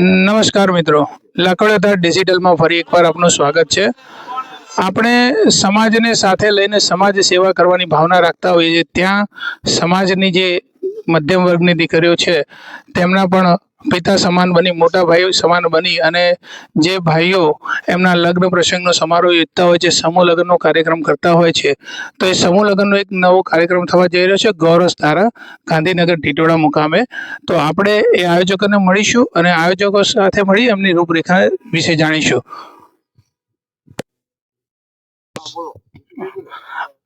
નમસ્કાર મિત્રો. લાકડોધાર ડિજિટલમાં ફરી એકવાર આપનું સ્વાગત છે. આપણે સમાજને સાથે લઈને સમાજ સેવા કરવાની ભાવના રાખતા હોઈએ છીએ. ત્યાં સમાજની જે મધ્યમ વર્ગની દીકરીઓ છે, તેમના પણ પિતા સમાન બની, મોટા ભાઈઓ સમાન બની અને જે ભાઈઓ એમના લગ્ન પ્રસંગનો સમારોહ યોજતા હોય છે, સમૂહ લગ્નનો કાર્યક્રમ કરતા હોય છે, તો એ સમૂહ લગ્નનો એક નવો કાર્યક્રમ થવા જઈ રહ્યો છે ગૌરવ તારા ગાંધીનગર ટીટોડા મુકામે. તો આપણે એ આયોજકોને મળીશું અને આયોજકો સાથે મળી એમની રૂપરેખા વિશે જાણીશું.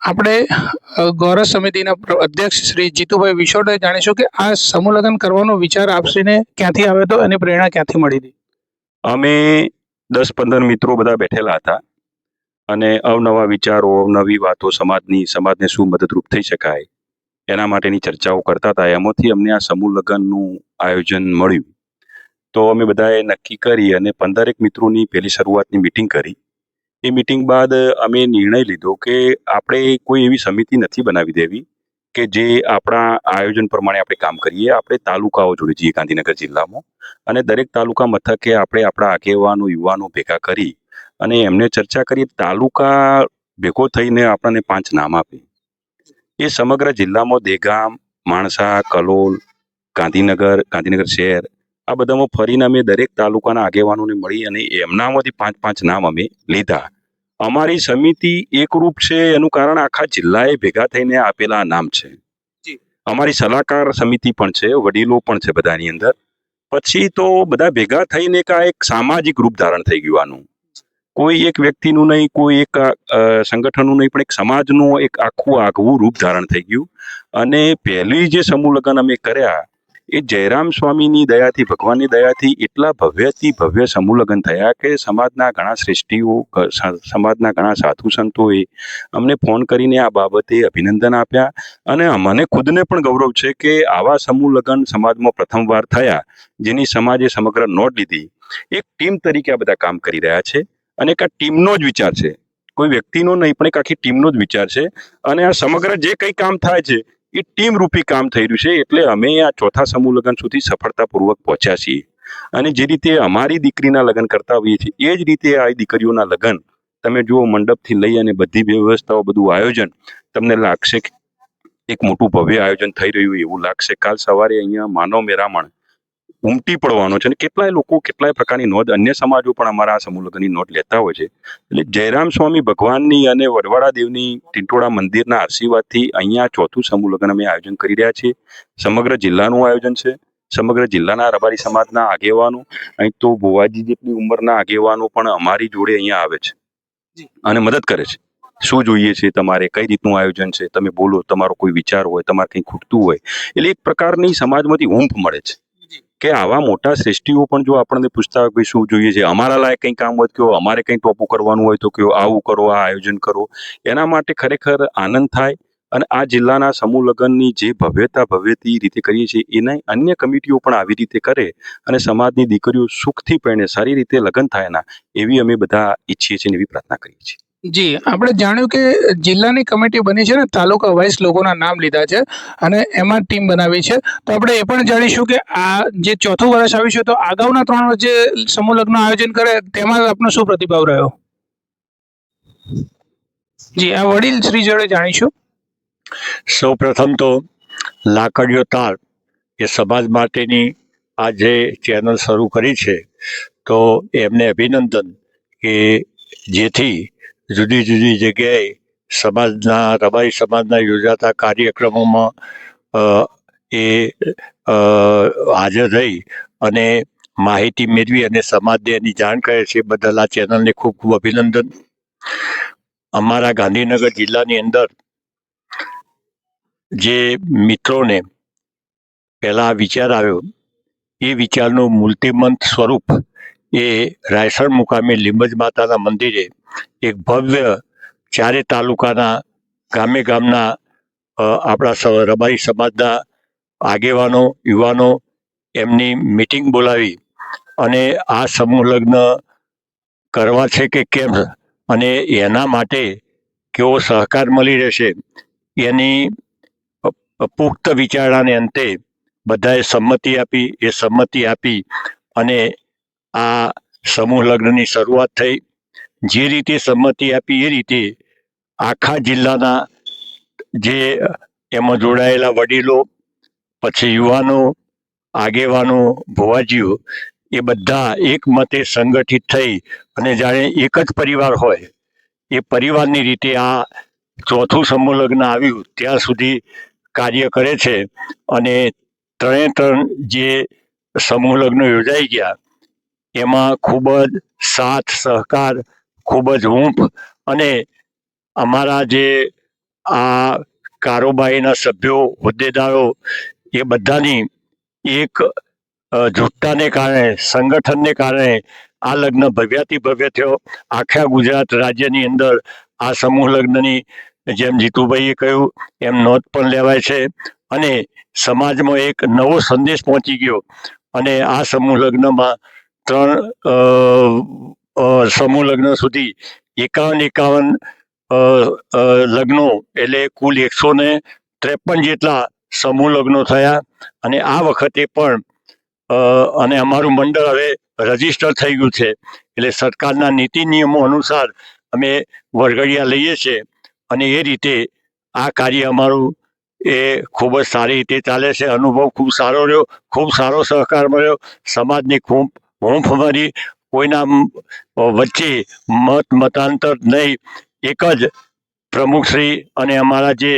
આપણે ગૌરવ સમિતિના અધ્યક્ષ શ્રી જીતુભાઈ વિશોડે જાણીશું કે આ સમૂહ લગ્ન કરવાનો વિચાર આપશ્રીને ક્યાંથી આવ્યો હતો અને પ્રેરણા ક્યાંથી મળી હતી? અમે દસ પંદર મિત્રો બધા બેઠેલા હતા અને અવનવા વિચારો, અવનવી વાતો સમાજની, સમાજને શું મદદરૂપ થઈ શકાય એના માટેની ચર્ચાઓ કરતા હતા. એમાંથી અમને આ સમૂહ લગ્નનું આયોજન મળ્યું. તો અમે બધાએ નક્કી કરી અને પંદરેક મિત્રોની પહેલી શરૂઆતની મિટિંગ કરી. એ મિટિંગ બાદ અમે નિર્ણય લીધો કે આપણે કોઈ એવી સમિતિ નથી બનાવી દેવી કે જે આપણા આયોજન પ્રમાણે આપણે કામ કરીએ. આપણે તાલુકાઓ જોડે જઈએ, ગાંધીનગર જિલ્લામાં. અને દરેક તાલુકા મથકે આપણે આપણા આગેવાનો, યુવાનો ભેગા કરી અને એમને ચર્ચા કરી. તાલુકા ભેગો થઈને આપણને પાંચ નામ આપે. એ સમગ્ર જિલ્લામાં દેગામ, માણસા, કલોલ, ગાંધીનગર ગાંધીનગર શહેર આ બધામાં ફરીને અમે દરેક તાલુકાના આગેવાનોને મળી અને એમનામાંથી પાંચ પાંચ નામ અમે લીધા. અમારી સમિતિ એકરૂપ છે એનું કારણ આખા જિલ્લાએ ભેગા થઈને આપેલા નામ છે. અમારી સલાહકાર સમિતિ પણ છે વડીલો પણ છે બધાની અંદર. પછી તો બધા ભેગા થઈને કા એક સામાજિક રૂપ ધારણ થઈ ગયું આનું. કોઈ એક વ્યક્તિનું નહીં કોઈ એક સંગઠનનું નહીં પણ એક સમાજનું એક આખું આગવું રૂપ ધારણ થઈ ગયું. અને પહેલી જે સમૂહ લગ્ન અમે કર્યા એ જયરામ સ્વામીની દયાથી, ભગવાનની દયાથી એટલા ભવ્યથી ભવ્ય સમૂહ થયા કે સમાજના ઘણા શ્રેષ્ઠીઓ સમાજના ઘણા સાધુ સંતોએ અમને ફોન કરીને આ બાબતે અભિનંદન આપ્યા અને મને ખુદને પણ ગૌરવ છે કે આવા સમૂહ લગ્ન સમાજમાં પ્રથમવાર થયા, જેની સમાજે સમગ્ર નોંધ લીધી. એક ટીમ તરીકે આ બધા કામ કરી રહ્યા છે અને એક આ ટીમનો જ વિચાર છે. કોઈ વ્યક્તિનો નહીં, પણ એક આખી ટીમનો જ વિચાર છે અને આ સમગ્ર જે કંઈ કામ થાય છે એ ટીમ રૂપી કામ થઈ રહ્યું છે એટલે અમે આ ચોથા સમૂહ લગ્ન સુધી સફળતાપૂર્વક પહોંચ્યા છીએ. અને જે રીતે અમારી દીકરીના લગ્ન કરતા હોઈએ છીએ, એ જ રીતે આ દીકરીઓના લગ્ન તમે જુઓ મંડપથી લઈ અને બધી વ્યવસ્થાઓ, બધું આયોજન તમને લાગશે એક મોટું ભવ્ય આયોજન થઈ રહ્યું એવું લાગશે. કાલ સવારે અહીંયા માનવ મેરામણ ઉમટી પડવાનો છે અને કેટલાય લોકો કેટલાય પ્રકારની નોંધ, અન્ય સમાજો પણ અમારા આ સમૂહ નોંધ લેતા હોય છે. એટલે જયરામ સ્વામી ભગવાનની અને વડવાડા દેવની ટીટોળા મંદિરના આશીર્વાદથી અહીંયા ચોથું સમૂહ લગ્ન અમે આયોજન કરી રહ્યા છીએ. સમગ્ર જિલ્લાનું આયોજન છે. સમગ્ર જિલ્લાના રબારી સમાજના આગેવાનો, અહીં તો ભુવાજી જેટલી ઉંમરના આગેવાનો પણ અમારી જોડે અહીંયા આવે છે અને મદદ કરે છે. શું જોઈએ છે, તમારે, કઈ રીતનું આયોજન છે, તમે બોલો, તમારો કોઈ વિચાર હોય, તમારે કંઈ ખૂટતું હોય. એટલે એક પ્રકારની સમાજમાંથી ઊંફ મળે છે. કે આવા મોટા શ્રેષ્ઠીઓ પણ જો આપણને પૂછતા હોય શું જોઈએ છે, અમારા લાયક કંઈ કામ હોય કયો, અમારે કંઈ ટોપું કરવાનું હોય તો કયો, આવું કરો, આ આયોજન કરો, એના માટે ખરેખર આનંદ થાય અને આ જિલ્લાના સમૂહ લગ્નની જે ભવ્યતા ભવ્યતી રીતે કરીએ છીએ, એના અન્ય કમિટીઓ પણ આવી રીતે કરે અને સમાજની દીકરીઓ સુખથી પરણે સારી રીતે લગ્ન થાય ના એવી અમે બધા ઈચ્છીએ છીએ અને એવી પ્રાર્થના કરીએ છીએ. જી, આપણે જાણ્યું કે જિલ્લાની કમિટી બની છે ને, તાલુકા વાઇઝ લોકોના નામ લીધા છે અને એમાં ટીમ બનાવી છે. તો આપણે એ પણ જાણીશું કે આ જે ચોથું વર્ષ આવ્યું છે, તો અગાઉના ત્રણ જે સમૂહ લગ્ન આયોજન કરે, તેમાં આપનો શું પ્રતિભાવ રહ્યો? જી, આ વડીલ શ્રી જોડે જાણીશું. સૌ પ્રથમ તો લાકડીઓ તાર એ સમાજ માટેની આ જે ચેનલ શરૂ કરી છે, તો એમને અભિનંદન કે જેથી જુદી જુદી જગ્યાએ સમાજના, રબારી સમાજના યોજાતા કાર્યક્રમોમાં એ હાજર રહી અને માહિતી મેળવી અને સમાજને એની જાણ કરે છે. બદલ આ ચેનલને ખૂબ ખૂબ અભિનંદન. અમારા ગાંધીનગર જિલ્લાની અંદર જે મિત્રોને પહેલાં વિચાર આવ્યો, એ વિચારનું મૂર્તિમંત સ્વરૂપ એ રાયસણ મુકામે લીંબજ માતાના મંદિરે એક ભવ્ય ચારે તાલુકાના ગામે ગામના આપણા રબારી સમાજના આગેવાનો, યુવાનો એમની મિટિંગ બોલાવી અને આ સમૂહ લગ્ન કરવા છે કે કેમ અને એના માટે કેવો સહકાર મળી રહેશે એની પુખ્ત વિચારણાને અંતે બધાએ સંમતિ આપી, એ સંમતિ આપી અને આ સમૂહ લગ્નની શરૂઆત થઈ. જે રીતે સંમતિ આપી એ રીતે આખા જિલ્લાના જે એમાં જોડાયેલા વડીલો, પછી યુવાનો, આગેવાનો, ભુવાજીઓ એ બધા એક મતે સંગઠિત થઈ અને જાણે એક જ પરિવાર હોય. એ પરિવારની રીતે આ ચોથું સમૂહ લગ્ન આવ્યું. ત્યાં સુધી કાર્ય કરે છે અને ત્રણે ત્રણ જે સમૂહ લગ્ન યોજાઈ ગયા. એમાં ખૂબ જ સાથ, સહકાર, ખૂબ જ હૂંફ અને અમારા જે આ કારોબારીના સભ્યો, હોદ્દેદારો એ બધાની એક જૂઠતાને કારણે, સંગઠનને કારણે આ લગ્ન ભવ્યાથી ભવ્ય થયો. આખા ગુજરાત રાજ્યની અંદર આ સમૂહ લગ્નની જેમ જીતુભાઈએ કહ્યું, એમ નોંધ પણ લેવાય છે અને સમાજમાં એક નવો સંદેશ પહોંચી ગયો અને આ સમૂહ લગ્નમાં ત્રણ સમૂહ લગ્ન સુધી એકાવન એકાવન લગ્નો એટલે કુલ એકસો ને ત્રેપન જેટલા સમૂહ લગ્નો થયા અને આ વખતે પણ અને અમારું મંડળ હવે રજિસ્ટર થઈ ગયું છે. એટલે સરકારના નીતિ નિયમો અનુસાર અમે વરઘડિયા લઈએ છીએ અને એ રીતે આ કાર્ય અમારું એ ખૂબ જ સારી રીતે ચાલે છે. અનુભવ ખૂબ સારો રહ્યો, ખૂબ સારો સહકાર મળ્યો. સમાજની ખૂબ મળી કોઈના વચ્ચે મત મતાંતર નહીં. એક જ પ્રમુખશ્રી અને અમારા જે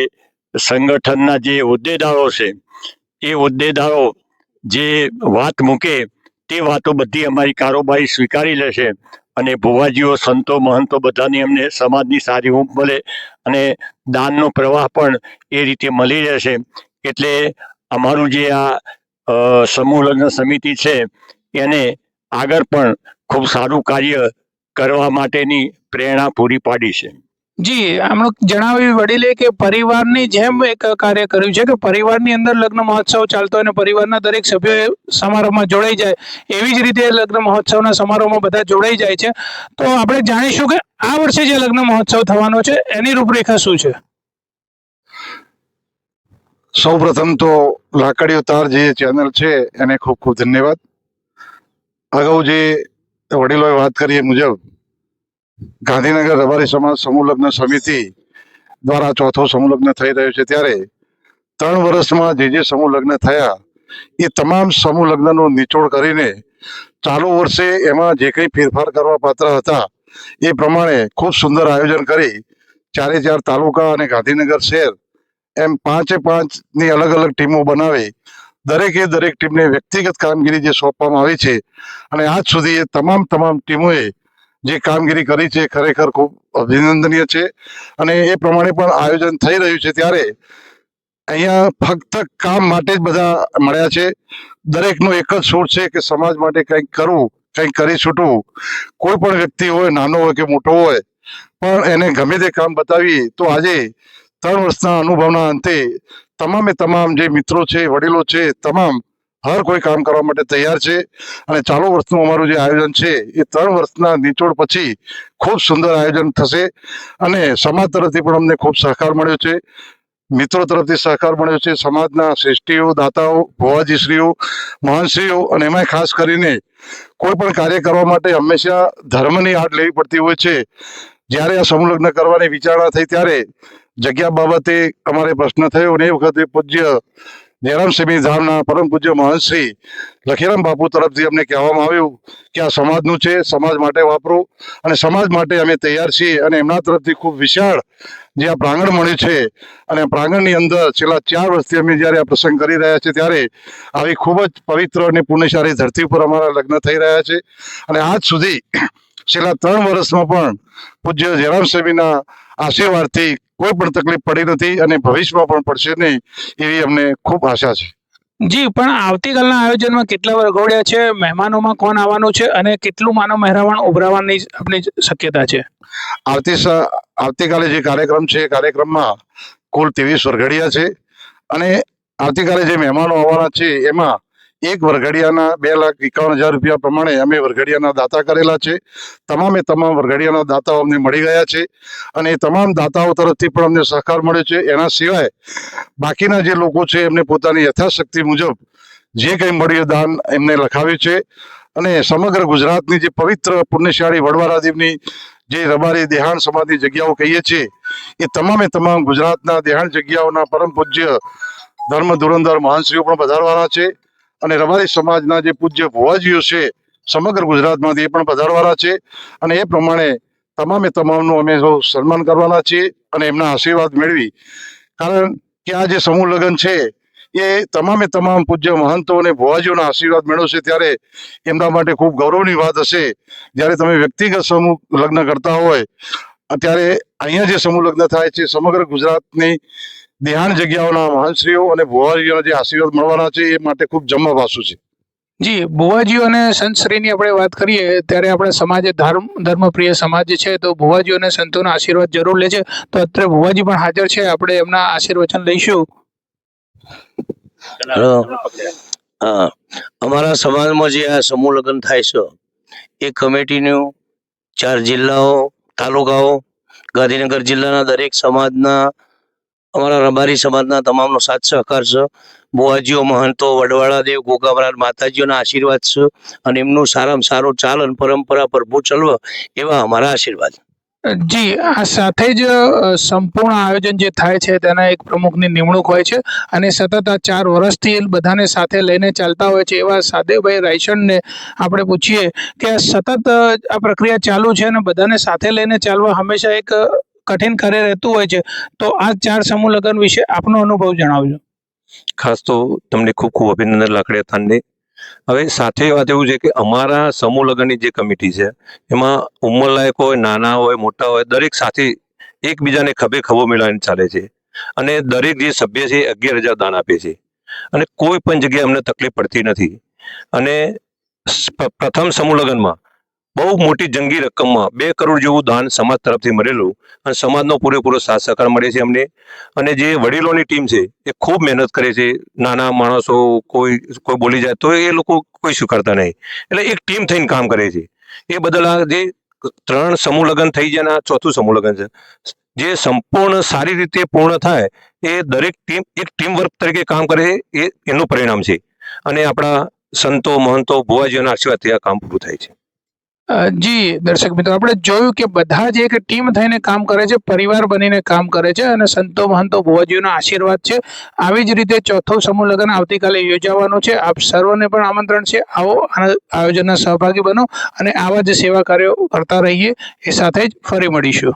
સંગઠનના જે હોદ્દેદારો છે, એ હોદ્દેદારો જે વાત મૂકે, તે વાતો બધી અમારી કારોબારી સ્વીકારી લેશે અને ભુવાજીઓ, સંતો, મહંતો બધાની અમને સમાજની સારી ઊંઘ મળે અને દાનનો પ્રવાહ પણ એ રીતે મળી રહેશે એટલે અમારું જે આ સમૂહ લગ્ન સમિતિ છે, એને આગળ પણ ખૂબ સારું કાર્ય કરવા માટેની પ્રેરણા પૂરી પાડી છે. જી આમણું જણાવ્યું વડીલે કે પરિવારની જેમ એક કાર્ય કર્યું છે કે પરિવારની અંદર લગ્ન મહોત્સવ ચાલતો અને પરિવારના દરેક સભ્યો સમારોહમાં જોડાઈ જાય એવી જ રીતે લગ્ન મહોત્સવના સમારોહમાં બધા જોડાઈ જાય છે. તો આપણે જાણીશું કે આ વર્ષે જે લગ્ન મહોત્સવ થવાનો છે એની રૂપરેખા શું છે? સૌ પ્રથમ તો લાકડીઓ તાર જે ચેનલ છે એને ખૂબ ખૂબ ધન્યવાદ. અગાઉ જે વડીલોએ વાત કરી એ મુજબ, ગાંધીનગર રબારી સમાજ સમૂહલગ્ન સમિતિ દ્વારા ચોથો સમૂહલગ્ન થઈ રહ્યો છે ત્યારે ત્રણ વર્ષમાં જે જે સમૂહલગ્ન થયા, એ તમામ સમૂહલગ્નનો નિચોડ કરીને ચાલુ વર્ષે એમાં જે કંઈ ફેરફાર કરવા પાત્ર હતા, એ પ્રમાણે ખૂબ સુંદર આયોજન કરી ચારે ચાર તાલુકા અને ગાંધીનગર શહેર એમ પાંચે પાંચની અલગ અલગ ટીમો બનાવી દરેકે દરેક ટીમને વ્યક્તિગત કામગીરી જે સોંપવામાં આવી છે અને આજ સુધી એ તમામ તમામ ટીમોએ જે કામગીરી કરી છે ખરેખર ખૂબ અભિનંદનીય છે. અને એ પ્રમાણે પણ આયોજન થઈ રહ્યું છે ત્યારે અહીંયા ફક્ત કામ માટે જ બધા મળ્યા છે. દરેકનો એક જ સૂર છે કે સમાજ માટે કંઈક કરવું, કંઈક કરી છૂટવું. કોઈ પણ વ્યક્તિ હોય, નાનો હોય કે મોટો હોય, પણ એને ગમે તે કામ બતાવીએ તો આજે ત્રણ વર્ષના અનુભવના અંતે તમામે તમામ જે મિત્રો છે, વડીલો છે, તમામ હર કોઈ કામ કરવા માટે તૈયાર છે. અને ચાલુ વર્ષનું અમારું જે આયોજન છે, એ ત્રણ વર્ષના નિચોડ પછી ખૂબ સુંદર આયોજન થશે. અને સમાજ તરફથી પણ અમને ખૂબ સહકાર મળ્યો છે. મિત્રો તરફથી સહકાર મળ્યો છે. સમાજના શ્રેષ્ઠીઓ, દાતાઓ, ભુવાજીશ્રીઓ, મહાનશ્રીઓ અને એમાંય ખાસ કરીને કોઈ પણ કાર્ય કરવા માટે હંમેશા ધર્મની આડ લેવી પડતી હોય છે. જ્યારે આ સમૂહ કરવાની વિચારણા થઈ ત્યારે જગ્યા બાબતે અમારે પ્રશ્ન થયો અને એ વખતે પૂજ્ય જયરામ સિંહ ધામના પરમ પૂજ્ય મહંતશ્રી લખીરામ બાપુ તરફથી અમને કહેવામાં આવ્યું કે આ સમાજનું છે, સમાજ માટે વાપરો અને સમાજ માટે અમે તૈયાર છીએ અને એમના તરફથી ખૂબ વિશાળ જે આ પ્રાંગણ મળ્યું છે અને પ્રાંગણની અંદર છેલ્લા ચાર વર્ષથી અમે જ્યારે આ પ્રસંગ કરી રહ્યા છીએ ત્યારે આવી ખૂબ જ પવિત્ર અને પુણ્યશાળી ધરતી ઉપર અમારા લગ્ન થઈ રહ્યા છે અને આજ સુધી છેલ્લા ત્રણ વર્ષમાં પણ પૂજ્ય જયરામ સ્વામીના આશીર્વાદથી કોઈ પણ તકલીફ પડી નથી અને ભવિષ્યમાં પણ પડશે નહીં એવી અમને ખૂબ આશા છે. જી પણ આવતીકાલના આયોજનમાં કેટલા વરઘોડિયા છે? મહેમાનોમાં કોણ આવવાનું છે? અને કેટલું માનવ મહેરાવણ ઉભરાવાની આપણી શક્યતા છે? આવતી આવતીકાલે જે કાર્યક્રમ છે એ કાર્યક્રમમાં કુલ ત્રેવીસ વરઘડિયા છે. અને આવતીકાલે જે મહેમાનો આવવાના છે એમાં એક વરઘડિયાના બે લાખ એકાવન હજાર રૂપિયા પ્રમાણે અમે વરઘડિયાના દાતા કરેલા છે. તમામે તમામ વરઘડિયાના દાતાઓ અમને મળી ગયા છે અને તમામ દાતાઓ તરફથી પણ અમને સહકાર મળ્યો છે. એના સિવાય બાકીના જે લોકો છે એમને પોતાની યથાશક્તિ મુજબ જે કંઈ મળ્યું દાન એમને લખાવ્યું છે અને સમગ્ર ગુજરાતની જે પવિત્ર પુણ્યશાળી વડવારાદેવની જે રબારી દેહાણ સમાધિ જગ્યાઓ કહીએ છીએ એ તમામે તમામ ગુજરાતના દેહાણ જગ્યાઓના પરમ પૂજ્ય ધર્મ ધુરંધર મહાનશ્રીઓ પણ પધારવાના છે. અને રબારી સમાજના જે પૂજ્ય ભુવાજીઓ છે, સમગ્ર ગુજરાતમાંથી એ પણ પધારવાના છે. અને એ પ્રમાણે તમામે તમામનું અમે સૌ સન્માન કરવાના છીએ અને એમના આશીર્વાદ મેળવી. કારણ કે આ જે સમૂહ લગ્ન છે, એ તમામે તમામ પૂજ્ય મહંતો અને ભુવાજીઓના આશીર્વાદ મેળવશે ત્યારે એમના માટે ખૂબ ગૌરવની વાત હશે. જ્યારે તમે વ્યક્તિગત સમૂહ લગ્ન કરતા હોય અત્યારે અહીંયા જે સમૂહ લગ્ન થાય છે, સમગ્ર ગુજરાતની દેહાણ જગ્યાઓના મહાનશ્રીઓ અને ભુવાજીઓના જે આશીર્વાદ મળવાના છે એ માટે ખૂબ જમા છે. જી ભુવાજીઓ અને સંતશ્રીની આપણે વાત કરીએ ત્યારે આપણે સમાજે ધર્મ ધર્મપ્રિય સમાજ છે તો ભુવાજીઓ અને સંતોના આશીર્વાદ જરૂર લે છે. તો અત્યારે ભુવાજી પણ હાજર છે આપણે એમના આશીર્વચન લઈશું. હા અમારા સમાજમાં જે આ સમૂહ લગ્ન થાય છે એ કમિટીનું ચાર જિલ્લાઓ તાલુકાઓ ગાંધીનગર જિલ્લાના દરેક સમાજના અમારા રબારી સમાજના તમામનો સાથ સહકાર છે. બુઆજીઓ મહંતો, વડવાળાદેવ ગોગામરાજ માતાજીઓના આશીર્વાદ છે અને એમનું સારામાં સારું ચાલન પરંપરા પ્રભુ ચલવ એવા અમારા આશીર્વાદ. જી, આ સાથે જ સંપૂર્ણ આયોજન જે થાય છે તેના એક પ્રમુખની નિમણૂક હોય છે અને સતત આ ચાર વર્ષથી બધાને સાથે લઈને ચાલતા હોય છે એવા સાદેવભાઈ રાયસણને આપણે પૂછીએ કે આ સતત આ પ્રક્રિયા ચાલુ છે અને બધાને સાથે લઈને ચાલવા હંમેશા એક કઠિન કાર્ય રહેતું હોય છે, તો આ ચાર સમૂહ લગ્ન વિશે આપનો અનુભવ જણાવજો. ખાસ તો તમને ખૂબ ખૂબ અભિનંદન લાકડિયા થાનને હવે સાથે વાત એવું છે કે અમારા સમૂહ લગ્નની જે કમિટી છે, એમાં ઉંમરલાયક હોય, નાના હોય, મોટા હોય, દરેક સાથે એકબીજાને ખભે ખભો મિલાવીને ચાલે છે. અને દરેક જે સભ્ય છે અગિયાર હજાર દાન આપે છે. અને કોઈ પણ જગ્યાએ અમને તકલીફ પડતી નથી. અને પ્રથમ સમૂહ લગ્નમાં બહુ મોટી જંગી રકમમાં બે કરોડ જેવું દાન સમાજ તરફથી મળેલું અને સમાજનો પૂરેપૂરો સાથ સહકાર મળે છે અમને અને જે વડીલોની ટીમ છે એ ખૂબ મહેનત કરે છે. નાના માણસો કોઈ કોઈ બોલી જાય તો એ લોકો કોઈ સ્વીકારતા નહીં. એટલે એક ટીમ થઈને કામ કરે છે. એ બદલ આ જે ત્રણ સમૂહ લગ્ન થઈ અને આ ચોથું સમૂહ લગ્ન છે. જે સંપૂર્ણ સારી રીતે પૂર્ણ થાય એ દરેક ટીમ, એક ટીમ વર્ક તરીકે કામ કરે છે. એ, એનું પરિણામ છે. અને આપણા સંતો, મહંતો, ભુવાજીઓના આશીર્વાદથી આ કામ પૂરું થાય છે. જી, દર્શક મિત્રો, આપણે જોયું કે બધા જ એક ટીમ થઈને કામ કરે છે, પરિવાર બનીને કામ કરે છે અને સંતો મહંતો ભુવાજીઓના આશીર્વાદ છે. આવી જ રીતે ચોથો સમૂહ લગ્ન આવતીકાલે યોજાવાનું છે. આપ સર્વને પણ આમંત્રણ છે. આવો આયોજનના સહભાગી બનો અને આવા જ સેવા કાર્યો કરતા રહીએ. એ સાથે જ ફરી મળીશું.